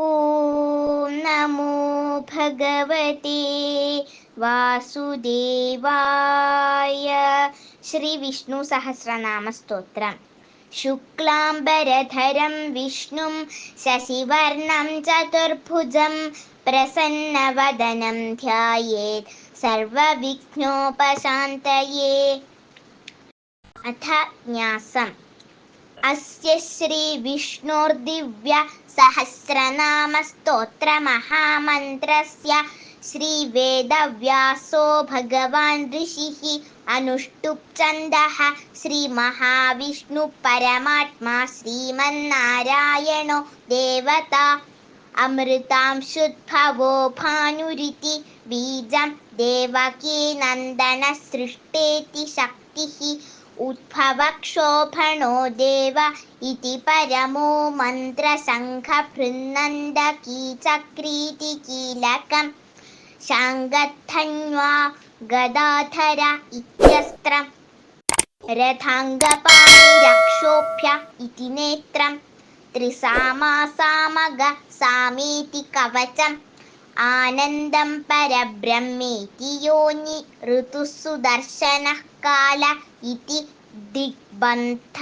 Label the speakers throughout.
Speaker 1: ॐ नमो भगवते वासुदेवाय। श्रीविष्णुसहस्रनामस्तोत्रम्। शुक्लाम्बरधरं विष्णुं शशिवर्णं चतुर्भुजं प्रसन्नवदनं ध्यायेत्। सर्वविघ्नोपशान्तये। अथ न्यासम् അസ്യ ശ്രീ വിഷ്ണുർദിവ്യ സഹസ്രനാമസ്തോത്ര മഹാമന്ത്രസ്യ. ശ്രീ വേദവ്യാസോ ഭഗവാൻ ഋഷി അനുഷ്ടുപ്ഛന്ദഃ ശ്രീ മഹാവിഷ്ണു പരമാത്മാ ശ്രീമന്നാരായണോ ദേവത. അമൃതാംശുദ്ഭവോ ഭാനുരിതി ബീജം ദേവകീ നന്ദന സൃഷ്ടേതി ശക്തി उद्भवक्षोभणो देव इति परमो मन्त्रशङ्खभृन्नन्दकीचक्रीति कीलकम् शाङ्गद्धन्वा गदाधर इत्यस्त्रं रथाङ्गपाणिरक्षोभ्य इति नेत्रं त्रिसामासामग सामेति कवचम् आनन्दं परब्रह्मेति योनि ऋतुः सुदर्शनः काल इति दिग्बन्ध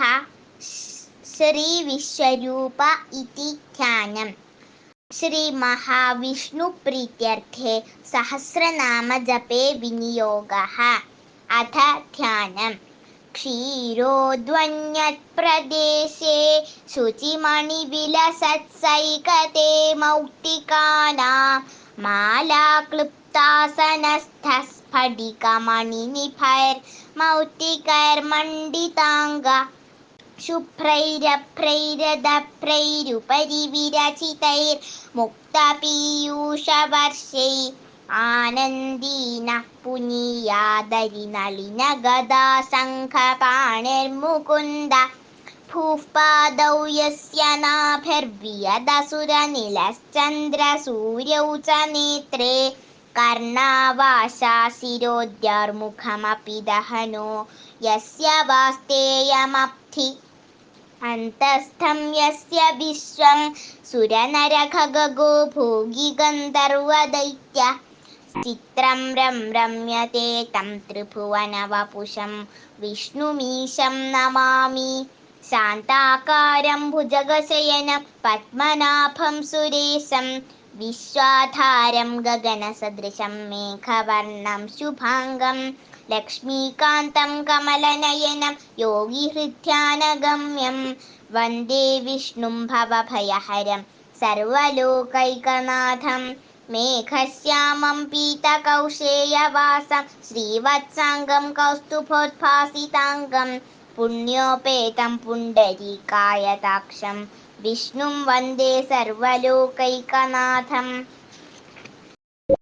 Speaker 1: श्रीविश्वरूप इति ध्यानम् श्रीमहाविष्णुप्रीत्यर्थे सहस्रनामजपे विनियोगः अथ ध्यानम् क्षीरोद्वन्यत्प्रदेशे शुचिमणिविलसत्सैकते मौक्तिकानां മാലാക്ലുപ്താസനസ്ഥസ്ഫടികമണിനിഭൈർമൗക്തികൈർമണ്ഡിതാംഗ ശുഭ്രൈരഭ്രൈരദഭ്രൈരുപരി വിരചിതൈർമുക്തപീയൂഷവർഷൈ ആനന്ദീന പുനീയാദരി നളിനഗദാ സംഘപാണിർമുകുന്ദ पादौ यस्य नाभिर्वियदसुरनिलश्चन्द्रसूर्यौ च नेत्रे कर्णावासा शिरोद्यर्मुखमपि दहनो यस्य वास्तेयमब्धि अन्तस्थं यस्य विश्वं सुरनरखगो भोगि गन्धर्वदैत्य चित्रं रं रम्यते तं त्रिभुवनवपुषं विष्णुमीशं नमामि ശാന്താകാരം ഭുജഗശയനം പത്മനാഭം സുരേശം വിശ്വാധാരം ഗഗനസദൃശം മേഘവർണം ശുഭാംഗം ലക്ഷ്മീകാന്തം കമലനയനം യോഗിഹൃദ്ധ്യാനഗമ്യം വന്ദേ വിഷ്ണും ഭവഭയഹരം സർവലോകൈകനാഥം മേഘശ്യാമം പീതകൗശേയവാസം ശ്രീവത്സാംഗം കൗസ്തുഭോദ്ഭാസിതാംഗം പുണ്യോപേതം പുണ്ടരീകായ താക്ഷം വിഷ്ണും വന്ദേ സർവലോകൈകനാഥം.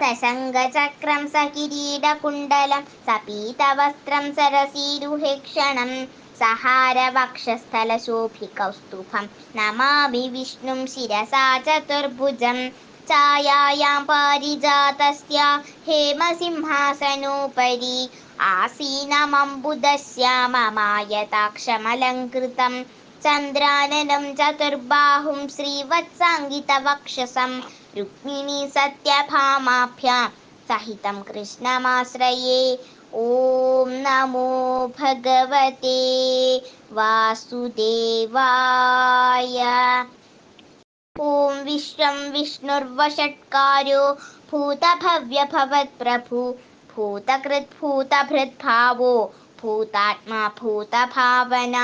Speaker 1: സശങ്കചക്രം സകിരീടകുണ്ടലം. സപീതവസ്ത്രം സരസീരുഹേക്ഷണം. സഹാരവക്ഷസ്ഥലശോഭികൗസ്തുഭം. നമാമി വിഷ്ണും ശിരസാ ചതുർഭുജം छायायां पारिजातस्य हेमसिंहासनोपरि आसीनमम्बुदश्याममायताक्षमलङ्कृतं चन्द्राननं चतुर्बाहुं श्रीवत्साङ्गितवक्षसं रुक्मिणी सत्यभामाभ्यां सहितं कृष्णमाश्रये। ॐ नमो भगवते वासुदेवाय ॐ विश्वं विष्णुर्वषट्कारो भूतभव्यभवत्प्रभु भूतकृद्भूतभृद्भावो भूतात्मा भूतभावना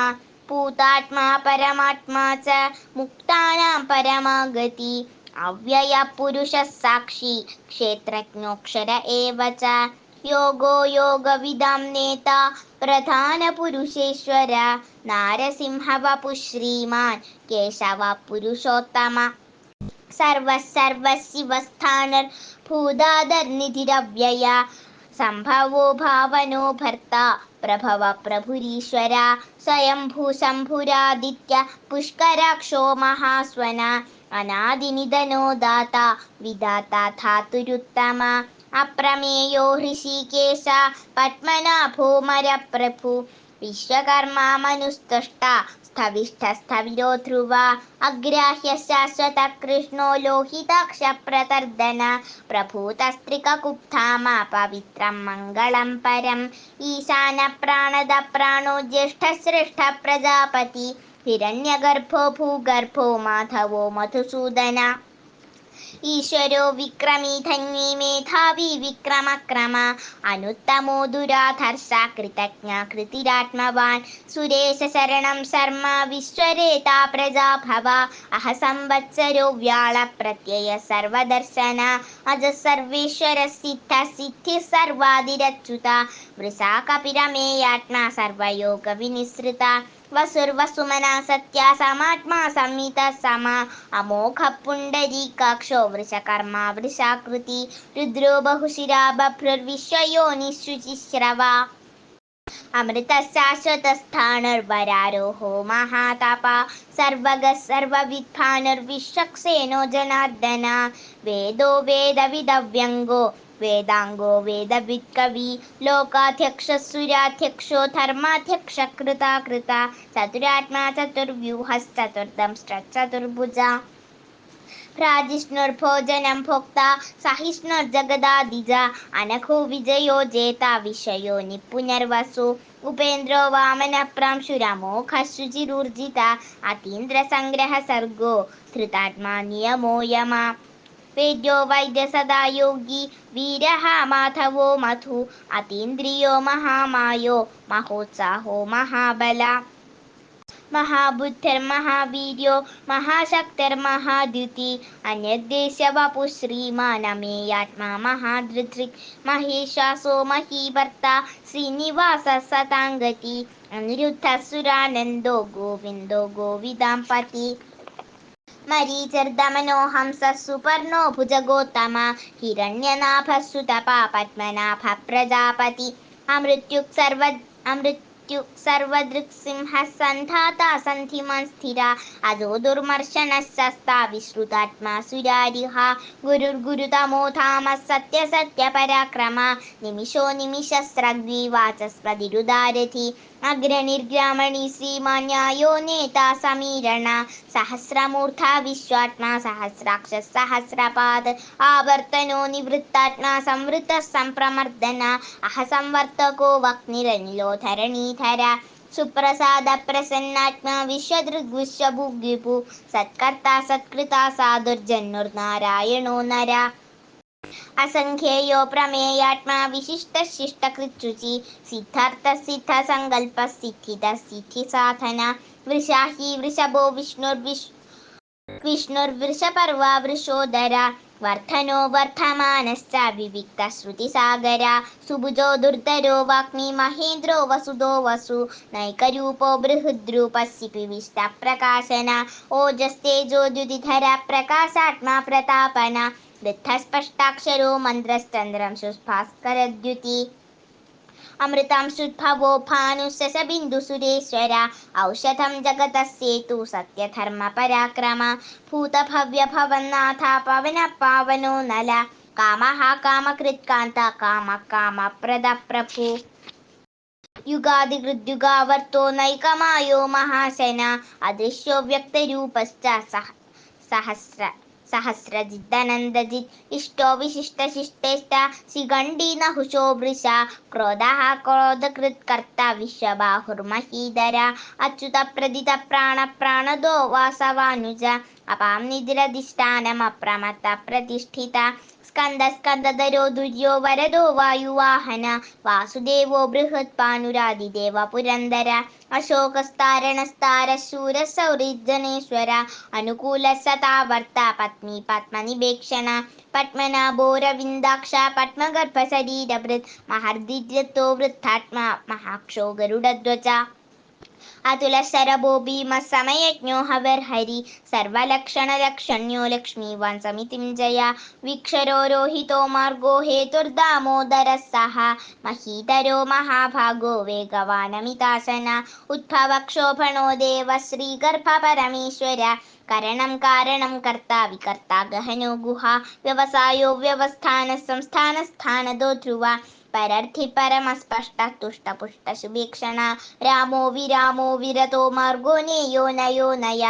Speaker 1: भूतात्मा परमात्मा च मुक्तानां परमा गति अव्ययपुरुषः साक्षी क्षेत्रज्ञोऽक्षर एव च യോഗോ യോഗവിദാം നേത പ്രധാന പുരുഷേശ്വര നാരസിംഹ വപു ശ്രീമാൻ കേശവ പുരുഷോത്തമ സർവസർവശിവസ്ഥാനർ ഭൂതാദർനിധിരവ്യയ സംഭവോ ഭാവനോ ഭർത്ത പ്രഭവ പ്രഭുരീശ്വര സ്വയംഭൂ ശംഭുരാദിത്യ പുഷ്കരാക്ഷോ മഹാസ്വന അനാദിനിധനോ ദാത വിദാത ധാതുരുത്തമ അപ്രമേയോ ഹൃഷികേശ പത്മനാഭോമരപ്രഭു. വിശ്വകർമാ മനുസ്തുഷ്ട സ്ഥവിഷ്ഠസ്ഥവിരോ ധ്രുവ അഗ്രാഹ്യ ശാശ്വത കൃഷ്ണോ ലോഹിതാക്ഷപ്രതർദന. പ്രഭൂതസ്ത്രികുപ്താമ പവിത്രം മംഗളം പരം. ഈശാന പ്രാണത പ്രാണോ ജ്യേഷ്ഠശ്രേഷ്ഠ പ്രജാപതി ഹിരണ്യഗർഭോ ഭൂഗർഭോ മാധവോ മധുസൂദന. ഈശ്വരോ വിക്രമീ ധന്വി മേധാവി വിക്രമക്രമ. അനുത്തമോ ദുരാധർഷ കൃതജ്ഞ കൃതിരാത്മവാൻ. സുരേശ ശരണം ശർമ്മ വിശ്വരേതാ പ്രജാഭവ. അഹ സംവത്സരോ വ്യാള പ്രത്യയ സർവദർശന. അജ സർവേശ്വര സിദ്ധ സിദ്ധി സർവാതിരച്യുത. വൃഷാ കപിരമേയാത്മാ സർവയോഗ വിനിസൃത. वसुर्वसुमना सत्या समात्मा समितः समा। अमोघपुण्डरी वृषकर्मा वृषाकृति रुद्रो बहुशिरा बभ्रुर्विश्वयो निःशुचिश्रवा। अमृतशाश्वतस्थानर्वरारोहो महातापा सर्वग सर्वविद्भानुर्विश्वक्सेनो जनार्दना। वेदो वेदविदव्यङ्गो വേദാംഗോ വേദവിത്കവി ലോകാധ്യക്ഷസുരാധ്യക്ഷോ ധർമാധ്യക്ഷ കൃതാകൃത ചതുരാത്മാ ചതുർവ്യൂഹശ്ചതുർദം ചതുർഭുജ പ്രാജിഷ്ണുർഭോജനം ഭോക്ത സഹിഷ്ണുർജഗദാദിജ അനഘോ വിജയോ ജേത വിഷയോ നിപുനർവസു ഉപേന്ദ്രോ വാമന പ്രാംശുരമോഘശുചിരൂർജിത അതീന്ദ്ര സംഗ്രഹ സർഗോ ധൃതാത്മാ നിയമോ യമ വേദ്യോ വൈദ്യ സദാ യോഗി വീരഃ മാധവോ മധു അതീന്ദ്രിയോ മഹാമായോ മഹോത്സാഹോ മഹാബല മഹാബുദ്ധിർമഹാവീര്യോ മഹാശക്തിർമഹാദ്യുതി श्रीमानमेयात्मा ശ്രീമാനമേയാത്മാ മഹാദൃദൃക് മഹേശാസോ മഹീഭർത്ത ശ്രീനിവാസ സതാംഗതി അനിരുദ്ധസുരാനന്ദോ ഗോവിന്ദോ मरीचिर्दमनोहंसः सुपर्णो भुजगोत्तमा हिरण्यनाभः सुतपा प्रजापति अमृत्युक् सर्व मृत्यु सर्वदृक्सिंहः सन्धाता सन्धिमान् स्थिरा अजो दुर्मर्शनः सस्ता विश्रुतात्मा सुरारिः गुरुर्गुरुतमो धामः सत्यसत्यपराक्रमा निमिषो निमिषः स्रग्विवाचस्पतिरुदारथि अग्रणिर्ग्रामणि श्रीमान्यायो नेता समीरण, सहस्रमूर्धा विश्वात्मा, सहस्राक्षः सहस्रपाद, आवर्तनो निवृत्तात्मा संवृतः सम्प्रमर्दना अह संवर्तको वक्निरनिलो धरणी ധരണീധര സുപ്രസാദ പ്രസന്നാത്മാ വിശ്വദൃഗ്വിശ്വഭുഗ്വിപു സത്കർത്ത സത്കൃത സാധുർജന്നുർനാരായണോ നര. അസംഖ്യേയോ പ്രമേയാത്മാ വിശിഷ്ട ശിഷ്ടകൃച്ചുചി സിദ്ധാർത്ഥ സിദ്ധ സങ്കല്പ സിദ്ധിത സിദ്ധി സാധന വൃഷാഹി വൃഷഭോ വിഷ്ണുർ വിഷ്ണുർ വൃഷപർവ വൃഷോദര വർദ്ധനോ വർധമാനശ്ച വിവിക്ത ശ്രുതിസാഗര സുഭുജോ ദുർധരോ വാഗ്മി മഹേന്ദ്രോ വസുതോ വസു നൈകരൂപോ ബൃഹദ്രൂപസ്സി പിവിഷ്ട പ്രകാശന ഓജസ്തേജോദ്യുതിധര പ്രകാശാത്മാ പ്രതാപന വൃദ്ധസ്പഷ്ടാക്ഷരോ മന്ത്രശ്ചന്ദ്രം ശുസ്ഭാസ്കരദ്യുതി അമൃതാം ശുദ്ഭവോ ഭാനുശശബിന്ദു സുരേശ്വര ഔഷധം ജഗതസ്യേതു സത്യധർമ്മ പരാക്രമ ഭൂതഭവ്യ ഭവന്നാഥ പവന പാവനോ നല കാമഹ കാമകൃത്കാന്ത കാമ കാമപ്രദ പ്രഭു യുഗാദികൃദ്യുഗാവർത്തോ നൈകമായോ മഹാശന അദൃശ്യോ വ്യക്തരൂപശ്ച സഹ സഹസ്ര സഹസ്രജിദനന്ദജിത് ഇഷ്ടോ വിശിഷ്ടശിഷ്ടേഷ്ട ശിഖണ്ഡി നഹുഷോ വൃഷ ക്രോധ ക്രോധകൃത് കർത്ത വിശ്വബാഹുർമഹീധര അച്യുത പ്രതിത പ്രാണ പ്രാണദോ വാസവാനുജ അപാം നിദ്രധിഷ്ഠാനമപ്രമത്ത പ്രതിഷ്ഠിത സ്കന്ദ സ്കന്ദധരോ ദുര്യോ വരദോ വായുവാഹന. വാസുദേവോ ബൃഹത് പാനുരാതിദേവ പുരന്ദര. അശോകസ്താരണസ്താരശൂരസൗരിജനേശ്വര അനുകൂല സതാവർത്ത പത്നി പത്മനിപേക്ഷണ പത്മനാഭോരവിന്ദാക്ഷ പത്മഗർഭ ശരീരഭൃത് മഹർദിജത്തോ വൃദ്ധാത്മാ. മഹാക്ഷോ ഗരുഡധ്വജ. അതുല ശരഭോ ഭീമ സമയജ്ഞോ ഹവർഹരി സർവലക്ഷണലക്ഷണ്യോ ലക്ഷ്മീവാൻ സമിതിം ജയ. വീക്ഷരോ രോഹിതോ മാർഗോ ഹേതുർദാമോദര സഹ. മഹീതരോ മഹാഭാഗോ വേഗവാനമിതാസന ഉദ്ഭവക്ഷോഭണോ ദേവ ശ്രീഗർഭ പരമേശ്വര. കരണം കാരണം കർത്ത വികർത്ത ഗഹനോ ഗുഹ. വ്യവസായോ വ്യവസ്ഥാന സംസ്ഥാന സ്ഥാനദോ ധ്രുവ. പരർത്ഥി പരമസ്പഷ്ട തുഷ്ടപുഷ്ട സുഭീക്ഷണ. രാമോ വിരാമോ വിരതോ മാർഗോ നേയോ നയോ നയ.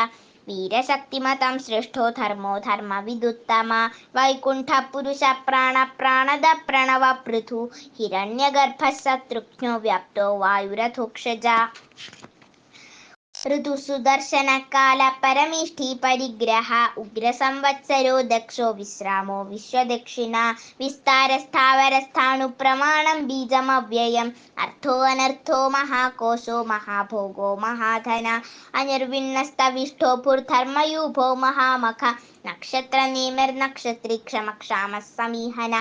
Speaker 1: വീരശക്തിമതം ശ്രേഷ്ഠോ ധർമ്മോ ധർമ്മ വിദുത്തമ. വൈകുണ്ഠ പുരുഷ പ്രാണ പ്രാണദ പ്രണവ പൃഥു. ഹിരണ്യഗർഭ ശത്രുഘ്നോ വ്യാപ്തോ വായുരഥോക്ഷജ ऋतु सुदर्शन ऋतुसुदर्शनकाल परमिष्ठि परिग्रह उग्रसंवत्सरो दक्षो विश्रामो विश्वदक्षिण विस्तारस्थावरस्थाणुप्रमाणं बीजमव्ययम् अर्थो अनर्थो महाकोशो महाभोगो महाधन अनिर्विन्नस्तविष्ठो पुर्धर्मयूभो महामख नक्षत्रनेमिर्नक्षत्रिक्षमक्षामः समीहन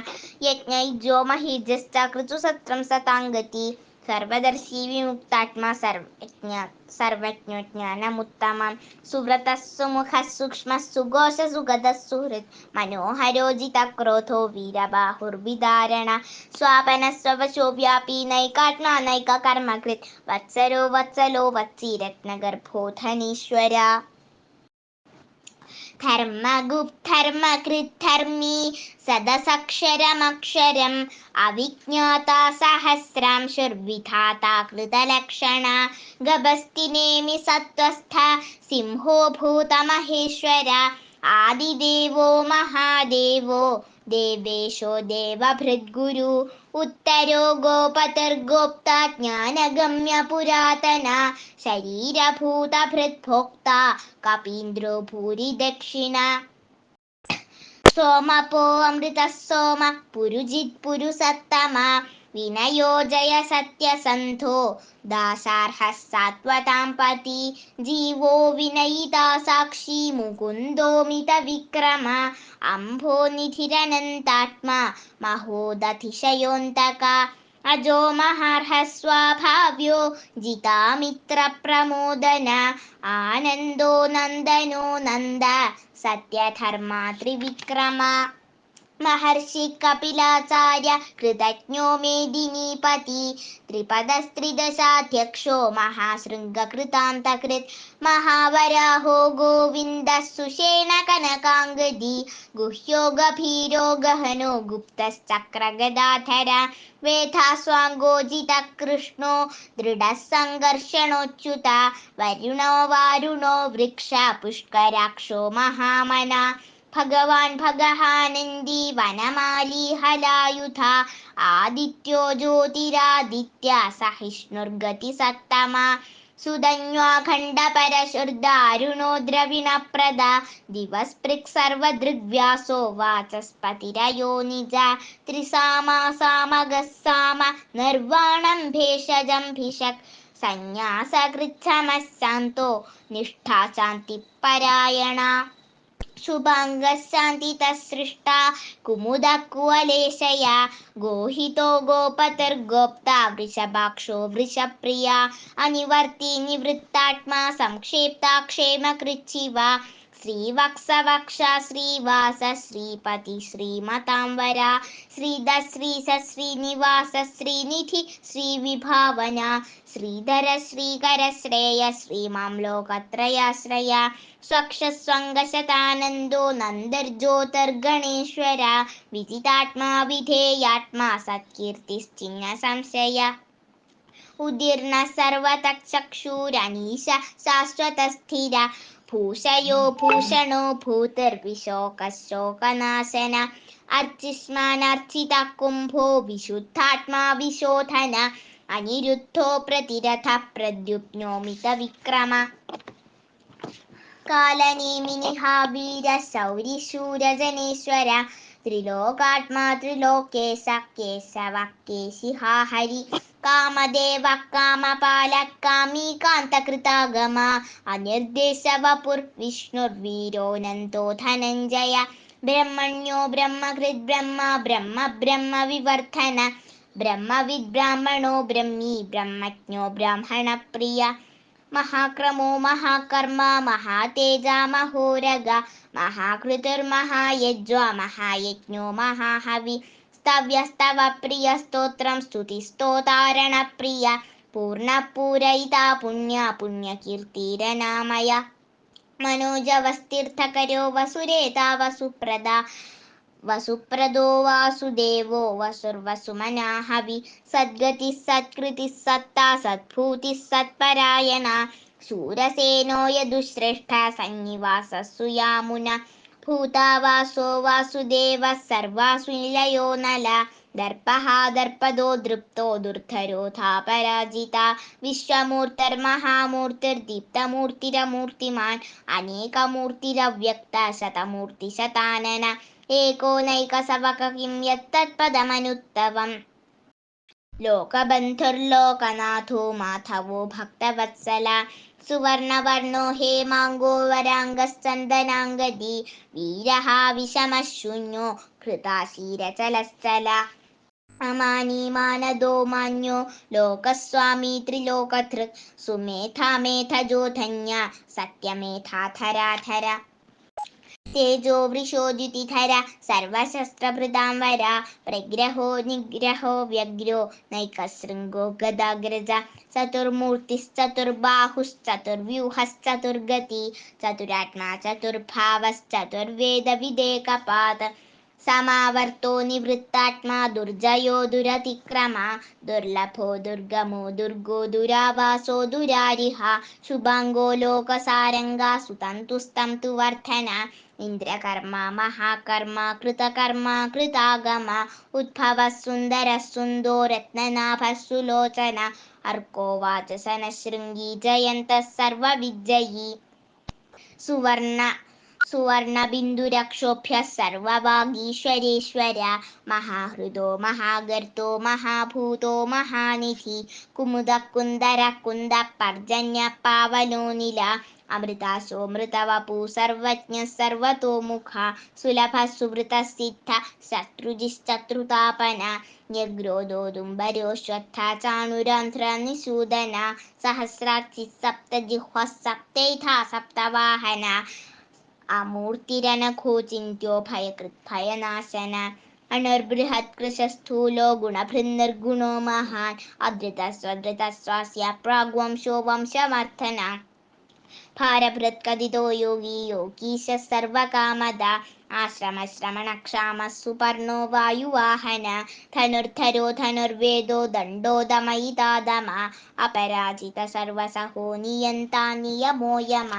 Speaker 1: यज्ञैज्योमहीजश्च ऋतुसत्रं सताङ्गति സുവ്രത വിമുക്താത്മാ സൂക്ഷ്മ സുഘോഷ സുഗത സുഹൃത് മനോഹരോജിത ക്രോധോ വീരബാഹുർവിധാരണ. സ്വാപന സ്വവശോ വ്യാപി നൈകാത്മാ നൈക കർമ്മകൃത് വത്സരോ വത്സലോ വത്സി ധനീശ്വര ധർമ്മഗുപ്ധർമ്മകൃദ്ധർമ്മി സദസക്ഷരമക്ഷരം അവിജ്ഞാത സഹസ്രാംശുർവിധാത കൃതലക്ഷണ ഗഭസ്തിനേമി സത്വസ്ഥ സിംഹോ ഭൂതമഹേശ്വര ആദിദേവോ മഹാദേവോ ദേവേശോ ദേവഭൃദ്ഗുരു ഉത്തരോ ഗോപതിർഗോപ്ത ജ്ഞാനഗമ്യ പുരാതന ശരീരഭൂത ഭൃദ്ഭോക്ത കപീന്ദ്രോ ഭൂരി ദക്ഷിണ. സോമപോ അമൃത സോമ പുരുജിത് പുരുസത്തമ विनयोजय दासार्हः सात्वतां पति जीवो विनयिता साक्षी मुकुन्दोमितविक्रम अम्भोनिधिरनन्तात्मा महोदतिशयोन्तका अजो महार्हस्वाभाव्यो जितामित्रप्रमोदन आनन्दो नन्दनो नन्द सत्यधर्मा त्रिविक्रमा ത്രിവിക്രമ മഹർഷി കപിലാചാര്യ കൃതജ്ഞോ മേദിനീപതി ത്രിപദസ്ത്രിദശാധ്യക്ഷോ മഹാശൃംഗകൃതാന്തകൃത് മഹാവരാഹോ ഗോവിന്ദ സുഷേണ കനകാംഗതി. ഗുഹ്യോ ഗഭീരോ ഗഹനോ ഗുപ്തശ്ചക്രഗദാധര. വേധാസ്വാങ്കോജിത കൃഷ്ണോ ദൃഢസംഘർഷണോച്യുത. വരുണോ വാരുണോ വൃക്ഷ പുഷ്കരാക്ഷോ മഹാമന. ഭഗവാൻ ഭഗഹാനന്ദി വനമാലി ഹലായുധ ആദിത്യോ ജ്യോതിരാദിത്യ സഹിഷ്ണുർഗതി സത്തമ സുധന്വാഖണ്ഡ പരശുർദാരുണോ ദ്രവിണപ്രദ ദിവസ്പൃക് സർവദൃഗ്വ്യാസോ വാചസ്പതിരയോ നിജ ത്രിസാമാ സാമഗസ്സാമ നിർവാണം ഭേഷജം ഭിഷക് സന്യാസകൃച്ഛമശാന്തോ നിഷ്ഠാശാന്തിപരായണ. शुभाङ्गशान्तितसृष्टा कुमुदकुवलेशया गोहितो गोपतिर्गोप्ता वृषभाक्षो वृषप्रिया अनिवर्ति निवृत्तात्मा संक्षेप्ता क्षेमकृच्छिवा ശ്രീവക്സവക്ഷ ശ്രീവാസ ശ്രീപതി ശ്രീമതാംബര ശ്രീധ ശ്രീസ ശ്രീനിവാസ ശ്രീനിധി ശ്രീവിഭാവന ശ്രീധര ശ്രീകര ശ്രേയ ശ്രീമാം ലോകത്രയാശ്രയ സ്വക്ഷസ്വംഗശതാനന്ദോ നന്ദർജ്യോതർഗണേശ്വര വിജിതാത്മാവിധേയാത്മാ സത്കീർത്തിശ്ചിഹ്ന സംശയ उदीर्ण सर्वतक्षक्षुरनीश शाश्वतस्थिर। भूषयो भूषणो भूतिर्विशोकशोकनाशन। अर्चिस्मानर्चितः कुम्भो विशुद्धात्मा विशोधन। अनिरुद्धो प्रतिरथ प्रद्युप्नोमितविक्रम कालनेमिनिहावीर शौरिशूरजनेश्वर ത്രിലോകാത്മാതൃലോകേശ കേശവക്കേശിഹാ ഹരി കാമദേവ കാമപാലക്കാമീകാന്തകൃതാഗമ അനിർദ്ദേശവപുർ വിഷ്ണുർവീരോ നന്ദോ ധനഞ്ജയ ബ്രഹ്മണ്യോ ബ്രഹ്മകൃത് ബ്രഹ്മ ബ്രഹ്മ ബ്രഹ്മ വിവർധന ബ്രഹ്മവിദ്ബ്രാഹ്മണോ ബ്രഹ്മീ ബ്രഹ്മജ്ഞോ ബ്രാഹ്മണപ്രിയ മഹാക്രമോ മഹാകർമ്മ മഹാതേജ മഹോരഗ മഹാകൃതിർമഹായജ്വ മഹായജ്ഞോ മഹാഹവി സ്തവ്യസ്തവ പ്രിയ സ്തോത്രം സ്തുതി സ്തോതാരണ പ്രിയ സ്തുതിസ്തോതാരണപ്രിയ പൂർണപൂരയിതാ പുണ്യ പുണ്യകീർത്തിരനാമയ മനോജവസ്തീർത്ഥകരോ വസുരേതാ വസുപ്രദ वसुप्रदो वासुदेवो वसुर्वसुमना हवि सद्गतिः सत्कृतिः सत्ता सत्भूतिः सत्परायणा शूरसेनो यदुश्रेष्ठा सन्निवासः सुयामुना भूता वासो वासुदेवः सर्वासु निलयो नला दर्पः दर्पदो दृप्तो दुर्धरोधा पराजिता विश्वमूर्तिर्महामूर्तिर्दीप्तमूर्तिरमूर्तिमान् अनेकमूर्तिरव्यक्ता शतमूर्तिशतानना ഏകോ നൈകസവക കിം യത്തത്പദമനുത്തവം. ലോകബന്ധുർലോകനാഥോ മാധവോ ഭക്തവത്സല. സുവർണവർണോ ഹേമാങ്കോ വരാംഗസ്ചന്ദനാംഗതി വീരഃ വിഷമശൂന്യോ കൃതാശീരചലസ്ഥല അമാനീമാനദോ മാന്യോ ലോകസ്വാമി ത്രിലോകധൃക്. സുമേധാമേധജോധന്യ മേധജോ ധന്യ. സത്യമേധാധരാധര തേജോ വൃഷോദ്യുതിധര സർവശസ്ത്രഭൃതാം വര പ്രഗ്രഹോ നിഗ്രഹോ വ്യഗ്രോ നൈകശൃംഗോ ഗദാഗ്രജ ചതുർമൂർത്തിശ്ചതുർബാഹുശ്ചതുർവ്യൂഹശ്ചതുർഗതി ചതുരാത്മാ ചതുർഭാവശ്ചതുർവേദവിദേകപാത സമാവർത്തോ നിവൃത്താത്മാ ദുർജയോ ദുരതിക്രമ ദുർലഭോ ദുർഗമോ ദുർഗോ ദുരാവാസോ ദുരാരിഹ ശുഭാംഗോ ലോകസാരംഗ സുതന്തുസ്തം തു വർധന ഇന്ദ്രകർമ്മ മഹാകർമ്മ കൃതകർമ്മ കൃതാഗമ ഉദ്ഭവ സുന്ദര സുന്ദോ രത്നനാഭ സുലോചന അർക്കോവാച സനശൃംഗി ജയന്ത സർവവിജയി സുവർണ സുവർണബിന്ദുരക്ഷോഭ്യ സർവവാഗീശ്വരേശ്വര മഹാഹൃദോ മഹാഗർത്തോ മഹാഭൂതോ മഹാനിധി കുമുദ കുന്ദര കുന്ദ പർജന്യ പാവനോനില अमृतासो मृतवपु सर्वज्ञ सर्वतोमुखा, सुलभ सुवृतः सिद्ध शत्रुजिश्चत्रुतापन यग्रोदोदुम्बरोश्वत्था चाणुरन्ध्रनिषूदना सहस्राक्षिसप्तजिह्वः सप्तैथा सप्तवाहना अमूर्तिरनखोचिन्त्यो भयकृत्भयनाशन अणुर्बृहत्कृशस्थूलो गुणभृन्निर्गुणो महान् अदृतस्वदृतस्वास्य प्राग्वंशो वंशमर्थना ഭാരഭൃത്കഥിതോ യോഗി യോഗീശ സർവകാമത ആശ്രമശ്രമണക്ഷാമ സുപർണോ വായുവാഹന ധനുർധരോ ധനുർവേദോ ദണ്ഡോദമയിതാദമ അപരാജിത സർവസഹോ നിയന്താ നിയമോ യമ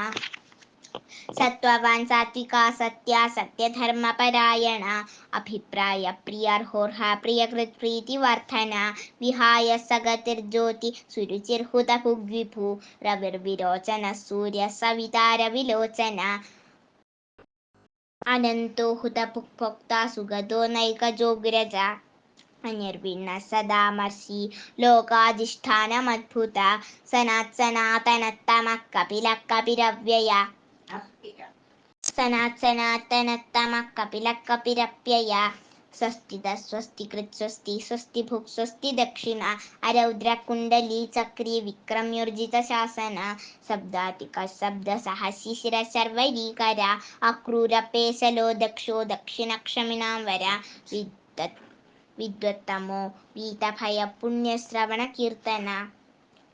Speaker 1: സത്വവാൻ സാത്വിക സത്യ സത്യധർമ്മപരായണ അഭിപ്രായ പ്രിയർഹോർഹ പ്രിയകൃത് പ്രീതിവർദ്ധന വിഹായ സഗതിർജ്യോതി സുരുചിർഹുത ഭുഗ്വിഭു രവിർവിരോചന സൂര്യ സവിതാരവിലോചന അനന്തോ ഹുതഭുക്ഭോക്ത സുഗതോ നൈകജോഗ്രജ അനിർവിണ്ണ സദാമർഷി ലോകാധിഷ്ഠാനമദ്ഭുത സനാത് സനാതനത്തമ കപില കപിരവ്യയ സനാത് സനാതനത്തമ കപില കപിരപ്യയ സ്വസ്തിത സ്വസ്തികൃത് സ്വസ്തി സ്വസ്തി ഭുക് സ്വസ്തി ദക്ഷിണ അരൗദ്ര കുണ്ടലി ചക്രി വിക്രമ്യോർജിത ശാസന ശബ്ദാതിക ശബ്ദ സഹശിശിര സർവരീകര അക്രൂര പേശലോ ദക്ഷോ ദക്ഷിണക്ഷമിണാം വര വിദ്വത് വിദ്വത്തമോ വീതഭയ പുണ്യശ്രവണ കീർത്തന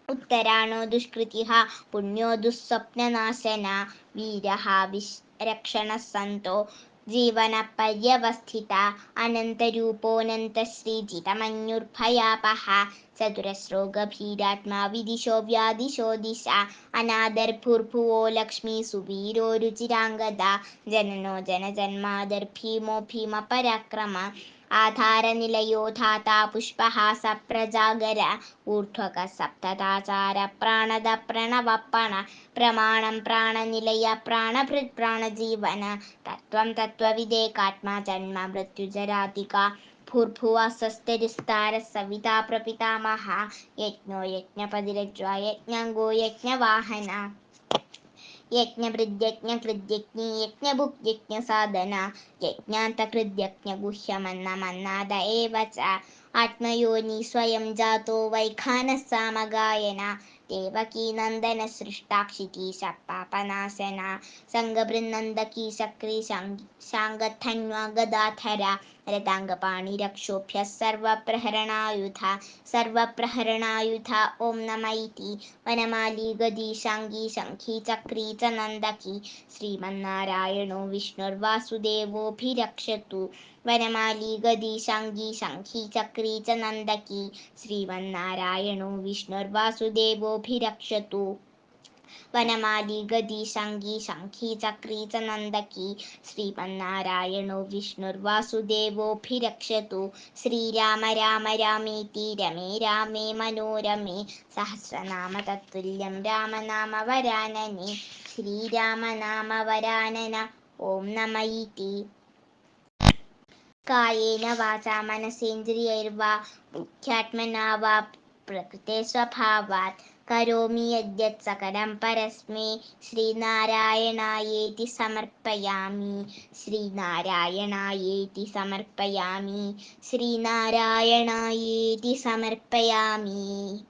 Speaker 1: ഉത്തരാണോ ദുഷ്കൃതിഃ പുണ്യോ ദുസ്വപ്നനാശന? വീരഹ വിരക്ഷണ സന്തോ ജീവന പര്യവസ്ഥിത അനന്തരൂപോനന്തശ്രീജിതമന്യുർഭയാപഹ? ചതുരശ്രോ ഗഭീരാത്മാ വിദിശോ വ്യാദിശോ ദിശ അനാദർഭൂർഭുവോ ലക്ഷ്മി സുവീരോ രുചിരാംഗത ജനനോ ജനജന്മാദർഭീമോ ഭീമപരാക്രമ? ആധാരനിലയോ ധാതാ പുഷ്പഹാസ പ്രജാഗര ഊർധ്വക സപ്തതാചാര പ്രാണത പ്രണവപ്പണ പ്രമാണം പ്രാണനിലയ പ്രാണഭൃത് പ്രാണജീവന തത്വം തത്വവിദേകാത്മാ ജന്മ സ്വസ്തിരിസ്താര സവിതാ പ്രപിതാമഹ യജ്ഞോ യജ്ഞപതിരജ്വ യജ്ഞാംഗോ യജ്ഞവാഹന. യജ്ഞഭൃദ്യജ്ഞകൃദ്യജ്ഞി യജ്ഞഭുക് യജ്ഞസാധന യജ്ഞാന്തകൃദ്യജ്ഞഗുഹ്യമന്നമന്നാദ ഏവ ച ആത്മയോനി സ്വയം ജാതോ വൈഖാനസാമഗായന ദേവകീ നന്ദന സൃഷ്ടാക്ഷിതീശ പാപനാശന സംഗബൃന്നന്ദകീ ശക്രി ശാംഗധന്വ ഗദാധര രഥാംഗപാണി രക്ഷോഭ്യ സർവപ്രഹരണായുധ സർവപ്രഹരണായുധ ഓം നമ ഇതി വനമാലി ഗദി ശാംഗി ശംഖി ചക്രി ച നന്ദകി ശ്രീമന്നാരായണോ വിഷ്ണുർവാസുദേവോഭിരക്ഷതു വനമാലി ഗതി ശംഖി ശംഖി ചക്രി ച നന്ദകി ശ്രീമന്നാരായണോ വിഷ്ണുർവാസുദേവോഭിരക്ഷതു വനമാലി ഗതി ശംഖി ചക്രി ച നന്ദകി ശ്രീമന്നാരായണോ വിഷ്ണുർവാസുദേവോഭിരക്ഷതു ശ്രീരാമ രാമ രാമേതി രമേ രാമേ മനോരമേ സഹസ്രനാമ തത്തുല്യം രാമനാമ വരാനനെ ശ്രീരാമനാമ വരാനന ഓം നമ कायेन वाचा मनसेन्द्रियैर्वा मुख्यात्मना वा प्रकृते स्वभावात् करोमि यद्यत् सकलं परस्मै। श्रीनारायणायेति समर्पयामि। श्रीनारायणायेति समर्पयामि। श्रीनारायणायेति समर्पयामि।